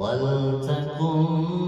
ولتكن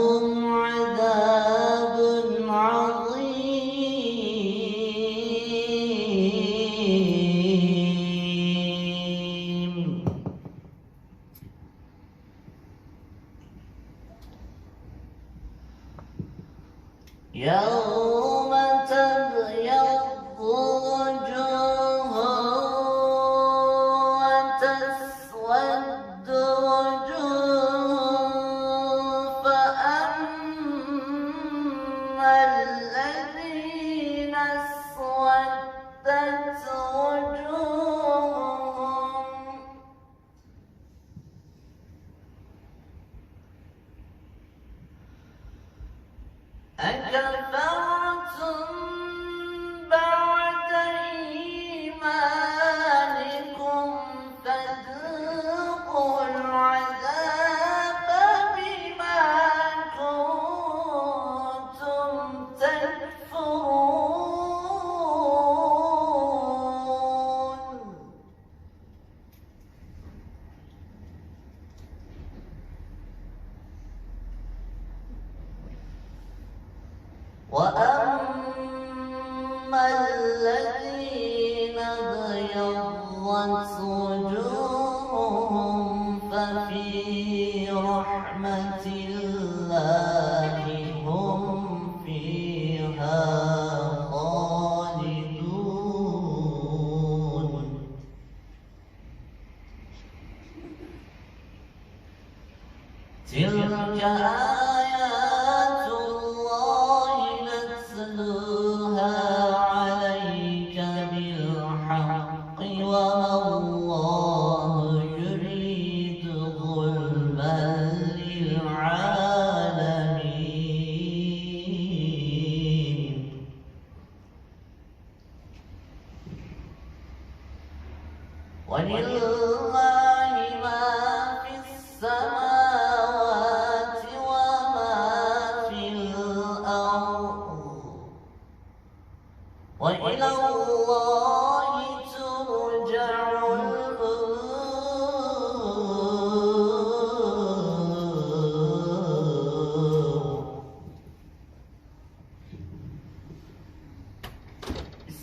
لهم تلك آيات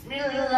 Really love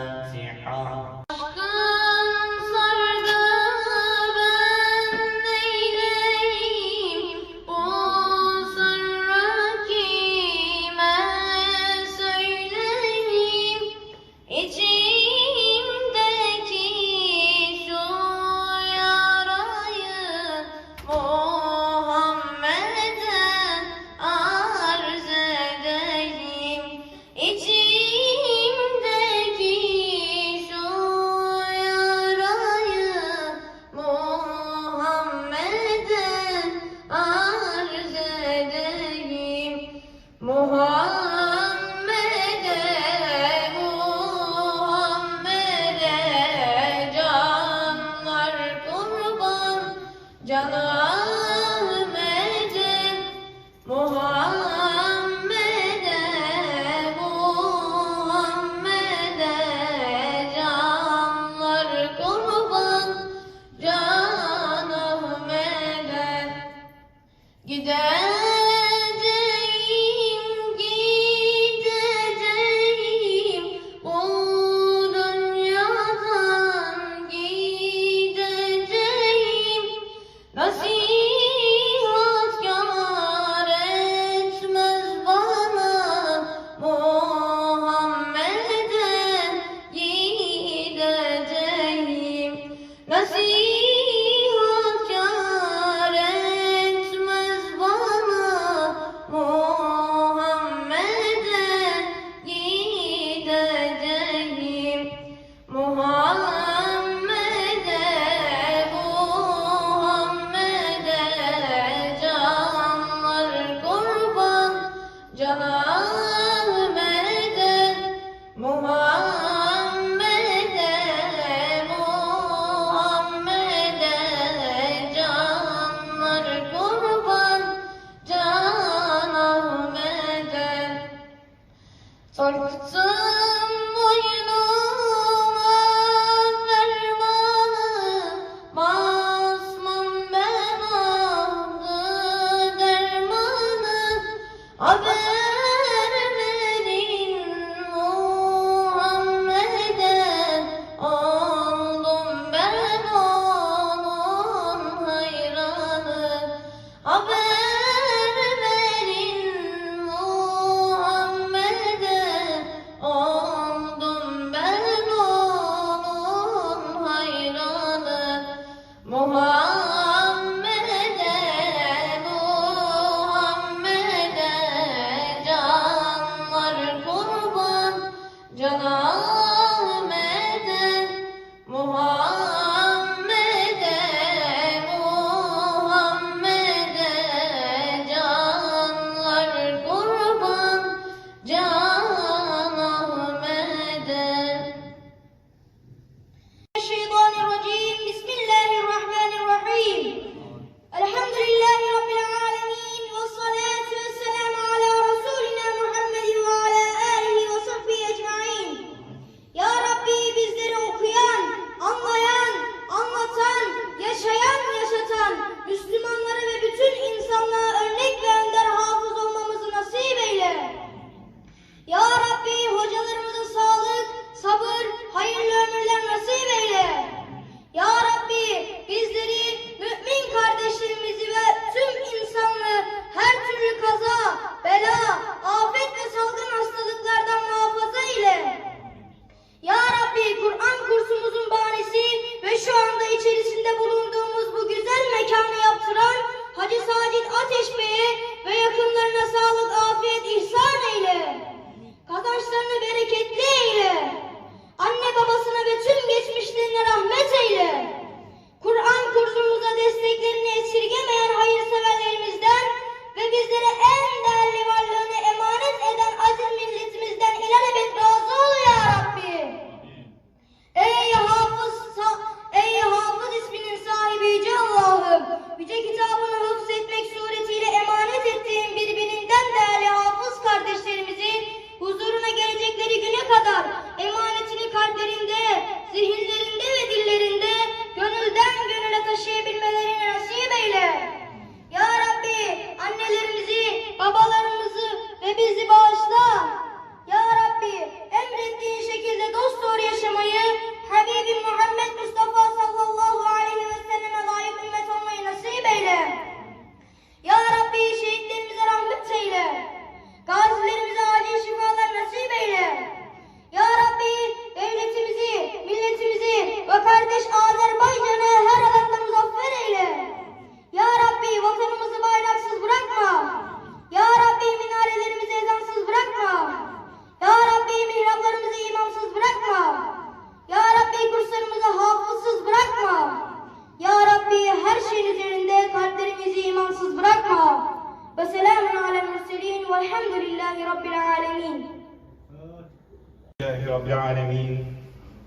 لله رب العالمين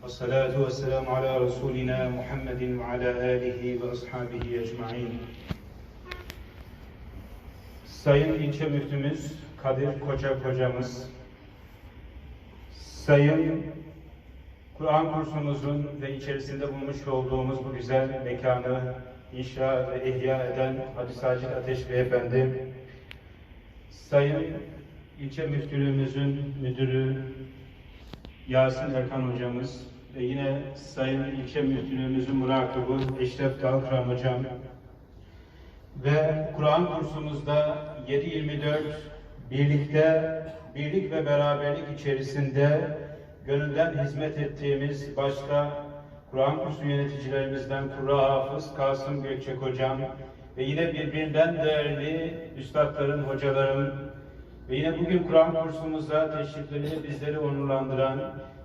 والصلاة والسلام على رسولنا محمد وعلى آله وأصحابه أجمعين Sayın İlçe Müftümüz Kadir Koca Kocamız, Sayın Kur'an kursumuzun ve içerisinde bulmuş olduğumuz bu güzel mekanı inşa ve ihya eden Hadi Sacit Ateş Beyefendi, Sayın İlçe Müftülüğümüzün müdürü Yasin Erkan hocamız ve yine Sayın İlçe Müftülüğümüzün murakabı Eşref Dalkıram hocam. Ve Kur'an kursumuzda 7-24 birlikte, birlik ve beraberlik içerisinde gönülden hizmet ettiğimiz başta Kur'an kursu yöneticilerimizden Kurra Hafız Kasım Gökçek hocam ve yine birbirinden değerli üstadların, hocalarım ve yine bugün Kur'an kursumuza teşrifleriyle bizleri onurlandıran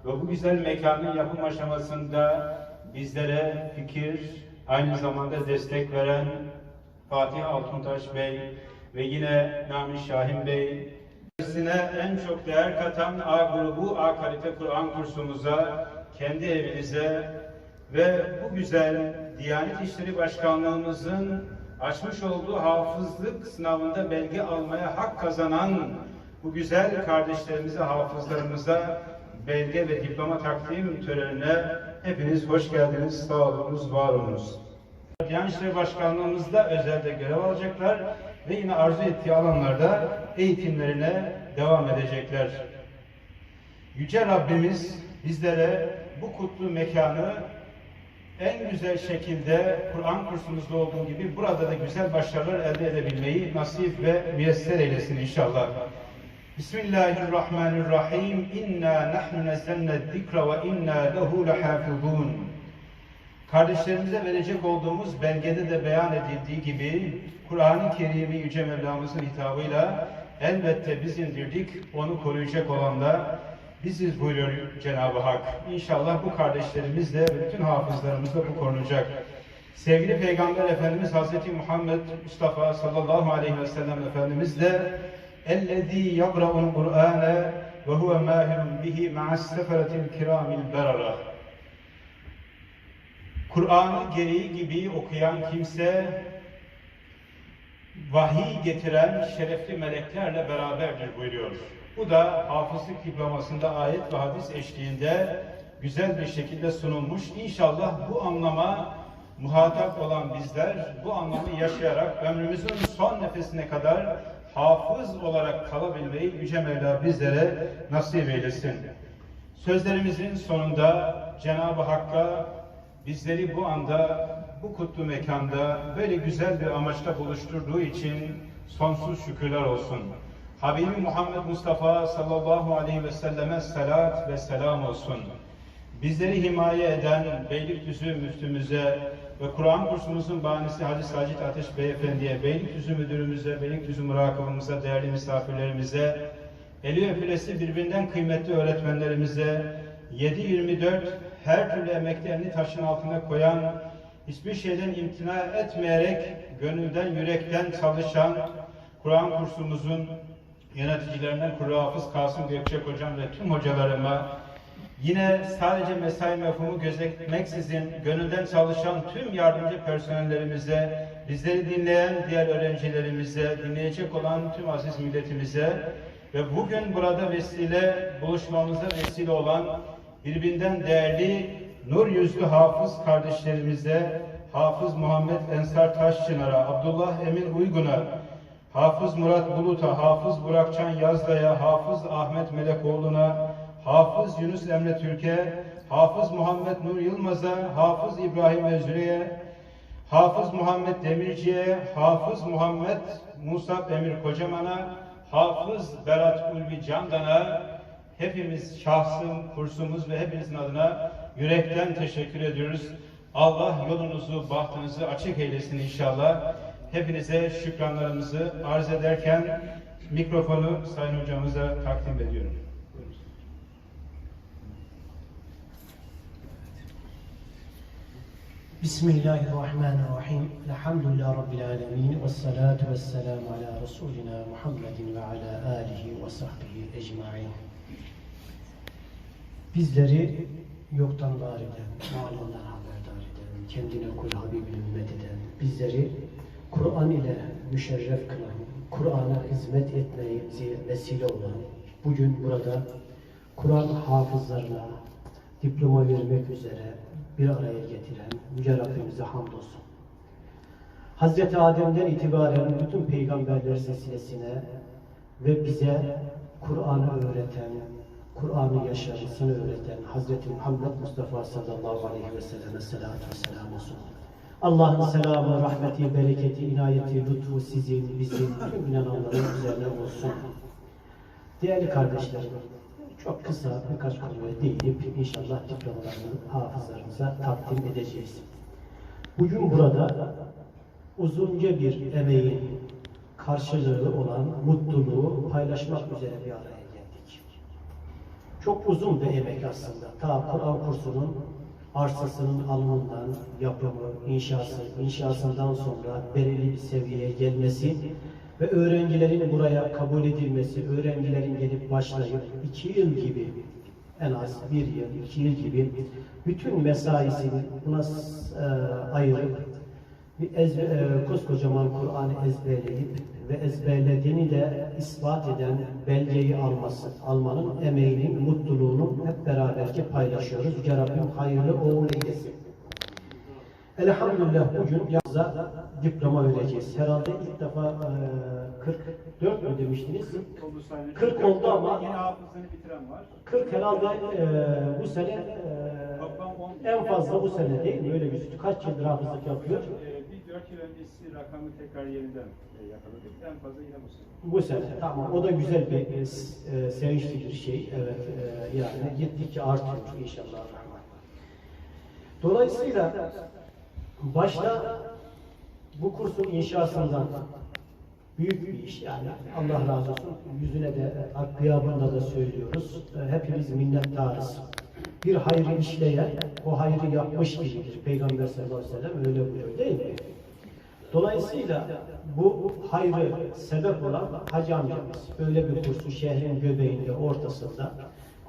ve bu güzel mekanın yapım aşamasında bizlere fikir, aynı zamanda destek veren Fatih Altuntaş Bey ve yine Nami Şahin Bey, Size en çok değer katan A grubu A kalite Kur'an kursumuza, kendi evinize ve bu güzel Diyanet İşleri Başkanlığımızın açmış olduğu hafızlık sınavında belge almaya hak kazanan bu güzel kardeşlerimize, hafızlarımıza belge ve diploma takdim törenine hepiniz hoş geldiniz, sağ olunuz, var olunuz. Diyanet İşleri Başkanlığımızda özelde görev alacaklar ve yine arzu ettiği alanlarda eğitimlerine devam edecekler. Yüce Rabbimiz bizlere bu kutlu mekanı en güzel şekilde Kur'an kursumuzda olduğu gibi burada da güzel başarılar elde edebilmeyi nasip ve müyesser eylesin inşallah. Bismillahirrahmanirrahim. İnna nahnu nazzalna zikra ve inna lehu lehafizun. Kardeşlerimize verecek olduğumuz belgede de beyan edildiği gibi Kur'an-ı Kerim'i Yüce Mevlamızın hitabıyla elbette biz indirdik, onu koruyacak olan da biziz buyuruyor Cenab-ı Hak. İnşallah bu kardeşlerimiz de ve bütün hafızlarımız da bu korunacak. Sevgili Peygamber Efendimiz Hazreti Muhammed Mustafa sallallahu aleyhi ve sellem Efendimiz de اَلَّذ۪ي يَقْرَأُ الْقُرْآنَ وَهُوَ مَاهِرٌ بِهِ مَعَ السَّفَرَةِ الْكِرَامِ الْبَرَرَةِ Kur'an'ı gereği gibi okuyan kimse vahiy getiren şerefli meleklerle beraberdir buyuruyor. Bu da hafızlık diplomasında ayet ve hadis eşliğinde güzel bir şekilde sunulmuş. İnşallah bu anlama muhatap olan bizler bu anlamı yaşayarak ömrümüzün son nefesine kadar hafız olarak kalabilmeyi Yüce Mevla bizlere nasip eylesin. Sözlerimizin sonunda Cenab-ı Hakk'a bizleri bu anda, bu kutlu mekanda böyle güzel bir amaçta buluşturduğu için sonsuz şükürler olsun. Habibi Muhammed Mustafa sallallahu aleyhi ve selleme salat ve selam olsun. Bizleri himaye eden Beylikdüzü müftümüze ve Kur'an kursumuzun bahanesi Hacı Sacit Ateş Beyefendi'ye, Beylikdüzü müdürümüze, Beylikdüzü murakabımıza, değerli misafirlerimize, eli öpülesi birbirinden kıymetli öğretmenlerimize, 7-24 her türlü emeklerini taşın altına koyan, hiçbir şeyden imtina etmeyerek, gönülden, yürekten çalışan Kur'an kursumuzun yöneticilerinden Kurra Hafız Kasım Gökçek Hocam ve tüm hocalarıma, yine sadece mesai mefhumu gözetmeksizin gönülden çalışan tüm yardımcı personellerimize, bizleri dinleyen diğer öğrencilerimize, dinleyecek olan tüm aziz milletimize ve bugün burada vesile, buluşmamıza vesile olan birbirinden değerli nur yüzlü hafız kardeşlerimize, Hafız Muhammed Ensar Taşçınar'a, Abdullah Emin Uygun'a, Hafız Murat Bulut'a, Hafız Burakcan Yazda'ya, Hafız Ahmet Melekoğlu'na, Hafız Yunus Emre Türk'e, Hafız Muhammed Nur Yılmaz'a, Hafız İbrahim Özüre'ye, Hafız Muhammed Demirci'ye, Hafız Muhammed Musa Emir Kocaman'a, Hafız Berat Ulvi Candan'a, hepimiz şahsım, kursumuz ve hepinizin adına yürekten teşekkür ediyoruz. Allah yolunuzu, bahtınızı açık eylesin inşallah hepinize şükranlarımızı arz ederken mikrofonu Sayın Hocamıza takdim ediyorum. Bismillahirrahmanirrahim. Elhamdülillahi Rabbil alemin. Ve salatu ve selamu ala Resulina Muhammedin ve ala alihi ve sahbihi ecma'in. Bizleri yoktan var eden, malından haberdar eden, kendine kul Habibini ümmet eden, bizleri Kur'an ile müşerref kılan, Kur'an'a hizmet etmeye vesile olan, bugün burada Kur'an hafızlarına diploma vermek üzere bir araya getiren Yüce Rabbimize hamdolsun. Hazreti Adem'den itibaren bütün peygamberler silsilesine ve bize Kur'an'ı öğreten, Kur'an'ı yaşamasını öğreten Hazreti Muhammed Mustafa sallallahu aleyhi ve selleme salatu ve selam olsun. Allah'ın selamı, rahmeti, bereketi, inayeti, lütfu sizin, bizim, tüm inananların üzerine olsun. Değerli kardeşlerim, çok kısa birkaç konuya değinip inşallah diplomalarını hafızlarımıza takdim edeceğiz. Bugün burada uzunca bir emeğin karşılığı olan mutluluğu paylaşmak üzere bir araya geldik. Çok uzun bir emek aslında. Ta Kur'an kursunun arsasının alımından, yapımı, inşası, inşasından sonra belirli bir seviyeye gelmesi ve öğrencilerin buraya kabul edilmesi, öğrencilerin gelip başlayıp iki yıl gibi, en az bir yıl, iki yıl gibi bütün mesaisini buna e, ayırıp bir ezbe, e, koskocaman Kur'an'ı ezberleyip ve ezberlediğini de ispat eden belgeyi alması, almanın emeğinin, mutluluğunu hep beraberce paylaşıyoruz. Yüce Rabbim hayırlı oğul eylesin. Elhamdülillah bugün yaza diploma vereceğiz. Herhalde ilk defa e, 44 mü demiştiniz? 40 oldu ama Yeni hafızını bitiren var. 40 herhalde e, bu sene e, Toplam 10. en fazla bu sene değil mi? Öyle gözüküyor. Kaç yıldır hafızlık yapıyor? Ee, Bir 4 yıl öncesi rakamı tekrar yeniden e, yakaladık. En fazla yine bu sene. Bu sene. Tamam. O da güzel bir e, e, sevinçli bir şey. Evet. e, yani gittikçe artıyor inşallah. Dolayısıyla başta bu kursun inşasından büyük bir iş yani Allah razı olsun yüzüne de gıyabında da söylüyoruz. E, Hepimiz minnettarız. Bir hayrı işleyen o hayrı yapmış gibidir. Peygamber sallallahu aleyhi ve sellem öyle buyuruyor değil mi? Dolayısıyla bu hayrı sebep olan Hacı amcamız böyle bir kursu şehrin göbeğinde ortasında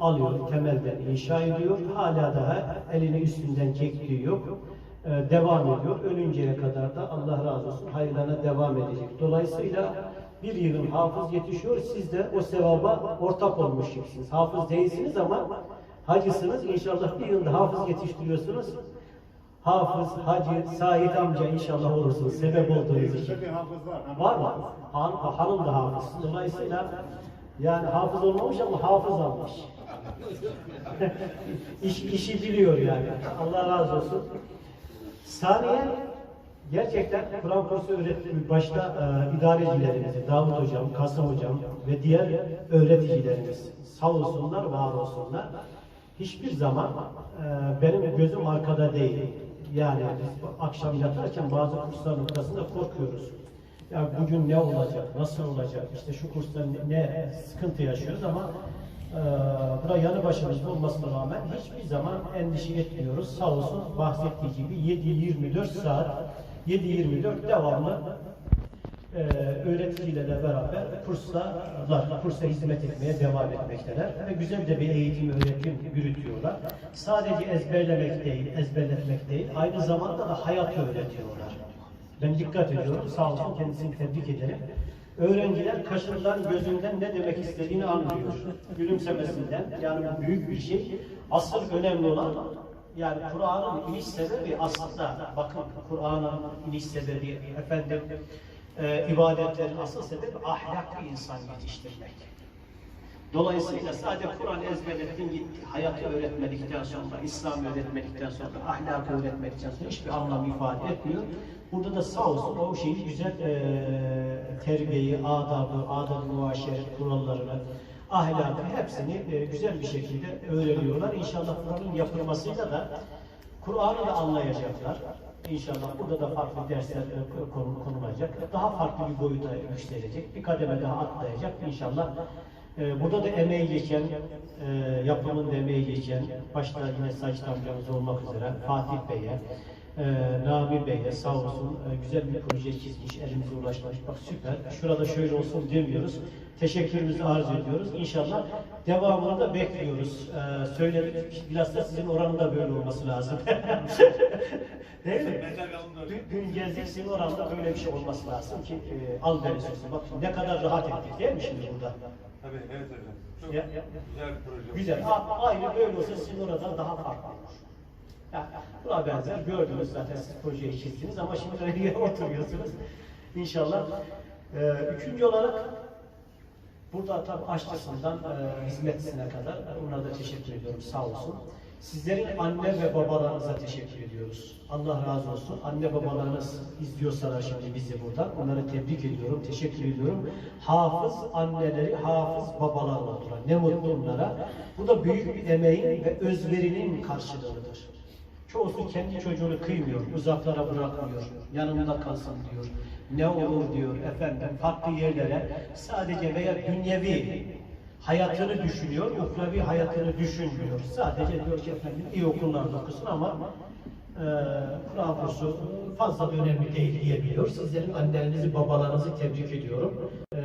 alıyor, temelden inşa ediyor. Hala daha elini üstünden çektiği yok. Ee, devam ediyor. Ölünceye kadar da Allah razı olsun hayırlarına devam edecek. Dolayısıyla bir yılın hafız yetişiyor. Siz de o sevaba ortak olmuş gibisiniz. Hafız değilsiniz ama hacısınız. İnşallah bir yılda hafız yetiştiriyorsunuz. Hafız, Hacı, Said amca inşallah olursunuz. Sebep olduğunuz için. var. Var mı? Han, hanım da hafız. Dolayısıyla yani hafız olmamış ama hafız almış. İş, işi biliyor yani. Allah razı olsun. Saniye gerçekten Kur'an kursu öğretimi başta e, idarecilerimizi, Davut Hocam, Kasım Hocam ve diğer öğreticilerimiz sağ olsunlar, var olsunlar. Hiçbir zaman e, benim gözüm arkada değil. Yani biz akşam yatarken bazı kurslar noktasında korkuyoruz. Ya bugün ne olacak, nasıl olacak, işte şu kursta ne, sıkıntı yaşıyoruz ama e, bura yanı başımızda olmasına rağmen hiçbir zaman endişe etmiyoruz. Sağ olsun bahsettiği gibi 7-24 saat, 7-24 devamlı e, öğreticilerle beraber kurslar, kursa hizmet etmeye devam etmekteler ve güzel de bir eğitim, öğretim yürütüyorlar. Sadece ezberlemek değil, ezberletmek değil, aynı zamanda da hayatı öğretiyorlar. Ben dikkat ediyorum, sağ olsun kendisini tebrik ederim. Öğrenciler kaşından, gözünden ne demek istediğini anlıyor. Gülümsemesinden, yani büyük bir şey. Asıl önemli olan yani Kur'an'ın iniş sebebi aslında bakın Kur'an'ın iniş sebebi efendim e, ibadetlerin asıl sebebi ahlaklı insan yetiştirmek. Dolayısıyla sadece Kur'an ezberlettin gitti. Hayatı öğretmedikten sonra, İslam öğretmedikten sonra, ahlakı öğretmedikten sonra hiçbir anlam ifade etmiyor. Burada da sağ olsun o şeyi güzel e, terbiyeyi, adabı, adab-ı muaşeret kurallarını, ahlakı hepsini e, güzel bir şekilde öğreniyorlar. İnşallah buranın yapılmasıyla da Kur'an'ı da anlayacaklar. İnşallah burada da farklı dersler e, konu- konulacak. Daha farklı bir boyuta yükselecek. Bir kademe daha atlayacak. İnşallah e, burada da emeği geçen, e, yapımın emeği geçen, başta yine Sacit amcamız olmak üzere Fatih Bey'e, Ee, Nabi Bey de sağ olsun e, güzel bir proje çizmiş, elimize ulaşmış. Bak süper. Şurada şöyle olsun demiyoruz. Teşekkürümüzü arz ediyoruz. İnşallah devamını da bekliyoruz. Ee, söyledik. Bilhassa sizin oranında böyle olması lazım. Değil mi? Dün, gezdik sizin oranda böyle bir şey olması lazım ki e, al beni sözü. Bak ne kadar rahat ettik değil mi şimdi burada? Tabii evet hocam. Çok Ya- ya- güzel bir proje. Güzel. A- Aynı böyle olsa sizin orada daha farklı olur. Ya, buna benzer gördünüz zaten siz projeyi çizdiniz ama şimdi öyle oturuyorsunuz. İnşallah. Ee, üçüncü olarak burada tabii aşçısından e, hizmetçisine kadar onlara da teşekkür ediyorum sağ olsun. Sizlerin anne ve babalarınıza teşekkür ediyoruz. Allah razı olsun. Anne babalarınız izliyorsalar şimdi bizi buradan. Onları tebrik ediyorum, teşekkür ediyorum. Hafız anneleri, hafız babalarla oturan. Ne mutlu onlara. Bu da büyük bir emeğin ve özverinin karşılığıdır. Çoğusu kendi çocuğunu kıymıyor, uzaklara bırakmıyor, yanında kalsın diyor. Ne olur diyor efendim farklı yerlere sadece veya dünyevi hayatını düşünüyor, uhrevi hayatını düşünmüyor. Sadece diyor ki efendim iyi okullarda okusun ama e, Kur'an kursu fazla önemli değil diyebiliyor. Sizlerin annelerinizi, babalarınızı tebrik ediyorum. E,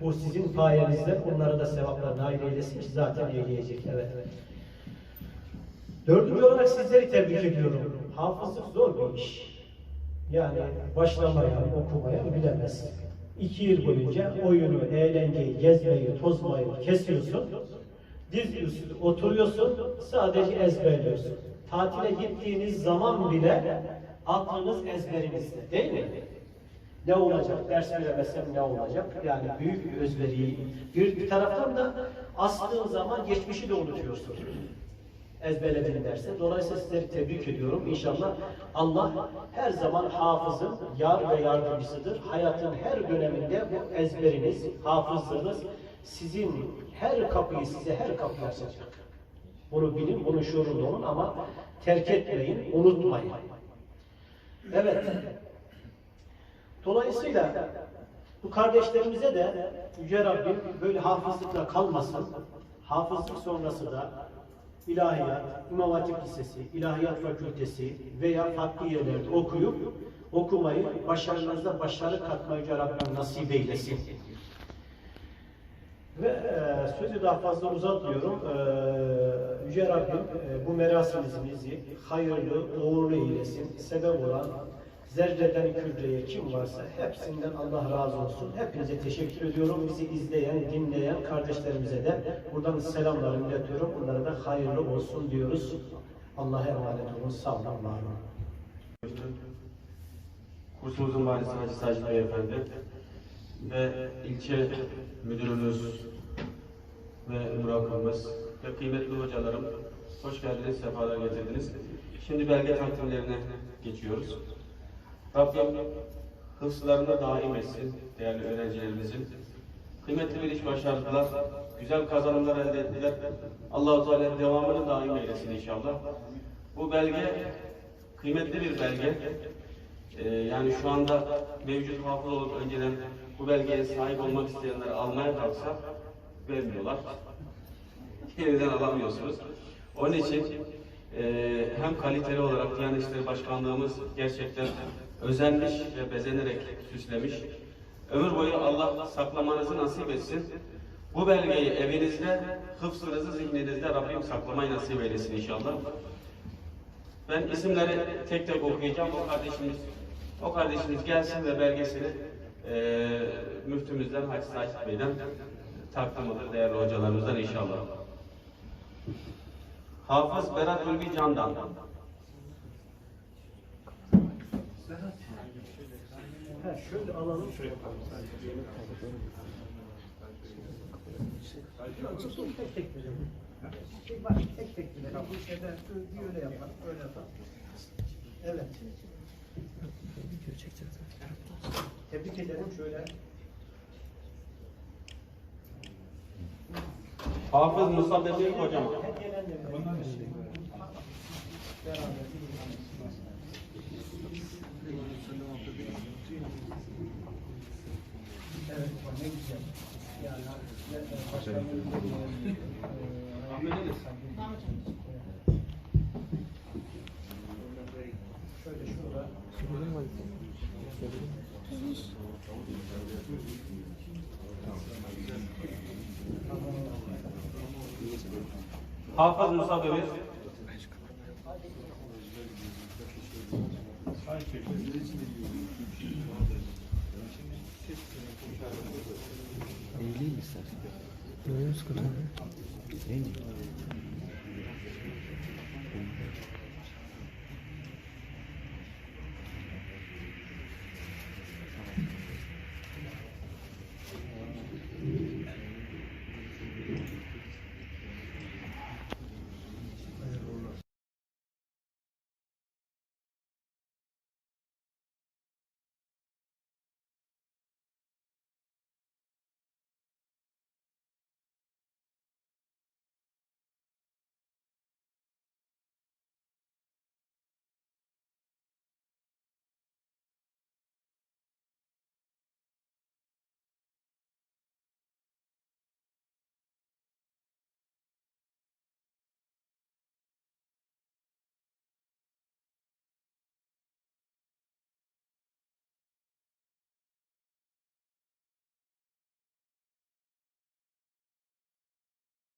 bu sizin sayenizde onlara da sevaplar nail eylesin zaten eyleyecek. Evet. Dördüncü olarak sizleri tebrik ediyorum. Hafızlık zor bir iş. Yani başlamayan, okumayan bilemez. İki yıl boyunca oyunu, eğlenceyi, gezmeyi, tozmayı kesiyorsun. Diz üstü oturuyorsun, sadece ezberliyorsun. Tatile gittiğiniz zaman bile aklınız ezberinizde değil mi? Ne olacak? Ders veremezsem ne olacak? Yani büyük bir özveriyi. Bir, bir taraftan da astığın zaman geçmişi de unutuyorsun ezberledin derse. Dolayısıyla sizleri tebrik ediyorum. İnşallah Allah her zaman hafızın yar ve yardımcısıdır. Hayatın her döneminde bu ezberiniz, hafızlığınız sizin her kapıyı size her kapıyı açacak. Bunu bilin, bunun şuurunda olun ama terk etmeyin, unutmayın. Evet. Dolayısıyla bu kardeşlerimize de Yüce Rabbim böyle hafızlıkla kalmasın. Hafızlık sonrası da ilahiyat, İmam Hatip Lisesi, İlahiyat Fakültesi veya farklı yerlerde okuyup okumayı, başarınızda başarı katmayı Yüce Rabbim nasip eylesin. Ve e, sözü daha fazla uzatmıyorum. E, Yüce Rabbim e, bu merasimimizi hayırlı, uğurlu eylesin. Sebep olan zerreden küreye kim varsa hepsinden Allah razı olsun. Hepinize teşekkür ediyorum. Bizi izleyen, dinleyen kardeşlerimize de buradan selamlarımı iletiyorum. Onlara da hayırlı olsun diyoruz. Allah'a emanet olun. Sağ olun, var olun. Kursumuzun valisi Hacı Sacit Bey Efendi ve ilçe müdürümüz ve murakımız ve kıymetli hocalarım hoş geldiniz, sefalar getirdiniz. Şimdi belge takdimlerine geçiyoruz. Rabbim hıfzlarına daim etsin değerli öğrencilerimizin. Kıymetli bir iş başardılar, güzel kazanımlar elde ettiler. Allah-u Teala devamını daim eylesin inşallah. Bu belge kıymetli bir belge. Ee, yani şu anda mevcut hafız olup önceden bu belgeye sahip olmak isteyenler almaya kalksa vermiyorlar. Yeniden alamıyorsunuz. Onun için e, hem kaliteli olarak Diyanet İşleri Başkanlığımız gerçekten özenmiş ve bezenerek süslemiş. Ömür boyu Allah saklamanızı nasip etsin. Bu belgeyi evinizde, hıfzınızı zihninizde Rabbim saklamayı nasip eylesin inşallah. Ben isimleri tek tek okuyacağım. O kardeşimiz o kardeşimiz gelsin ve belgesini eee müftümüzden Hacı Sacit Bey'den takdim alır değerli hocalarımızdan inşallah. Hafız Berat Ülvi Candan. Ha, şöyle alalım. Şöyle Tek tek verelim. Var, tek tek verelim. Bu şeyden öyle yapalım, öyle yapalım. Evet. Tebrik ederim şöyle. Hafız Musa Demir Hocam. Hep gelenler. Beraber. Evet, ne güzel. Yani Hafız Musa Bey. Aynı şekilde.